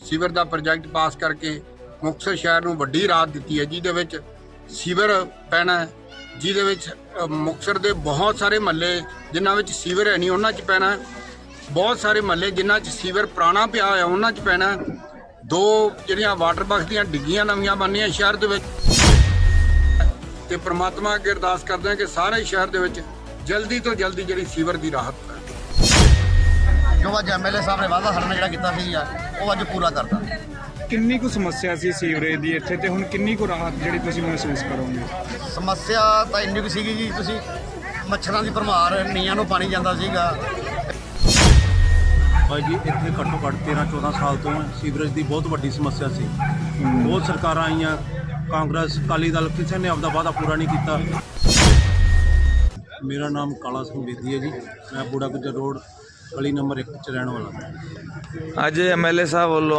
Sewer ਦਾ project ਪਾਸ ਕਰਕੇ ਮੁਕਤਸਰ ਸ਼ਹਿਰ ਨੂੰ ਵੱਡੀ ਰਾਹਤ ਦਿੱਤੀ ਹੈ ਜਿਹਦੇ ਵਿੱਚ ਸੀਵਰ ਪੈਣਾ ਹੈ, ਜਿਹਦੇ ਵਿੱਚ ਮੁਕਤਸਰ ਦੇ ਬਹੁਤ ਸਾਰੇ ਮਹੱਲੇ ਜਿਨ੍ਹਾਂ ਵਿੱਚ ਸੀਵਰ ਹੈ ਨਹੀਂ ਉਹਨਾਂ 'ਚ ਪੈਣਾ ਬਹੁਤ ਸਾਰੇ ਮਹੱਲੇ ਜਿਨ੍ਹਾਂ 'ਚ ਸੀਵਰ ਪੁਰਾਣਾ ਪਿਆ ਹੋਇਆ ਉਹਨਾਂ 'ਚ ਪੈਣਾ ਦੋ ਜਿਹੜੀਆਂ ਵਾਟਰ ਬਾਕਸ ਦੀਆਂ ਡਿੱਗੀਆਂ ਨਵੀਆਂ ਬਣਨੀਆਂ ਸ਼ਹਿਰ ਦੇ ਵਿੱਚ। ਤੇ ਪ੍ਰਮਾਤਮਾ ਅੱਗੇ ਅਰਦਾਸ ਕਰਦੇ ਹਾਂ ਕਿ ਸਾਰੇ ਸ਼ਹਿਰ ਦੇ ਵਿੱਚ ਜਲਦੀ ਤੋਂ ਜਲਦੀ ਜਿਹੜੀ ਸੀਵਰ ਦੀ ਰਾਹਤ ਜੋ ਅੱਜ ਐਮਐਲਏ ਸਾਹਿਬ ਨੇ ਵਾਅਦਾ ਸਾਡੇ ਨਾਲ ਜਿਹੜਾ ਕੀਤਾ ਸੀ ਆ ਉਹ ਅੱਜ ਪੂਰਾ ਕਰਤਾ। ਕਿੰਨੀ ਕੁ ਸਮੱਸਿਆ ਸੀ ਸੀਵਰੇਜ ਦੀ ਇੱਥੇ ਤੇ ਹੁਣ ਕਿੰਨੀ ਕੁ ਰਾਹਤ ਜਿਹੜੀ ਤੁਸੀਂ ਮਹਿਸੂਸ ਕਰੋਗੇ? ਸਮੱਸਿਆ ਤਾਂ ਇੰਨੀ ਕੁ ਸੀਗੀ ਜੀ ਤੁਸੀਂ ਮੱਛਰਾਂ ਦੀ ਭਰਮਾਰ ਨੀਆਂ ਨੂੰ ਪਾਣੀ ਜਾਂਦਾ ਸੀਗਾ। ਭਾਈ ਜੀ ਇੱਥੇ ਘੱਟੋ ਘੱਟ 13 14 ਸਾਲ ਤੋਂ ਸੀਵਰੇਜ ਦੀ ਬਹੁਤ ਵੱਡੀ ਸਮੱਸਿਆ ਸੀ। ਬਹੁਤ ਸਰਕਾਰਾਂ ਆਈਆਂ ਕਾਂਗਰਸ ਅਕਾਲੀ ਦਲ ਕਿਸੇ ਨੇ ਆਪਦਾ ਵਾਅਦਾ ਪੂਰਾ ਨਹੀਂ ਕੀਤਾ। ਮੇਰਾ ਨਾਮ ਕਾਲਾ ਸਿੰਘ ਬੇਦੀ ਹੈ ਜੀ। ਮੈਂ ਬੂੜਾ ਗੁੱਜਰ ਰੋਡ ਗਲੀ ਨੰਬਰ 1 ਚ ਰਹਿਣ ਵਾਲਾ। ਅੱਜ ਐਮਐਲਏ ਸਾਹਿਬ ਵੱਲੋਂ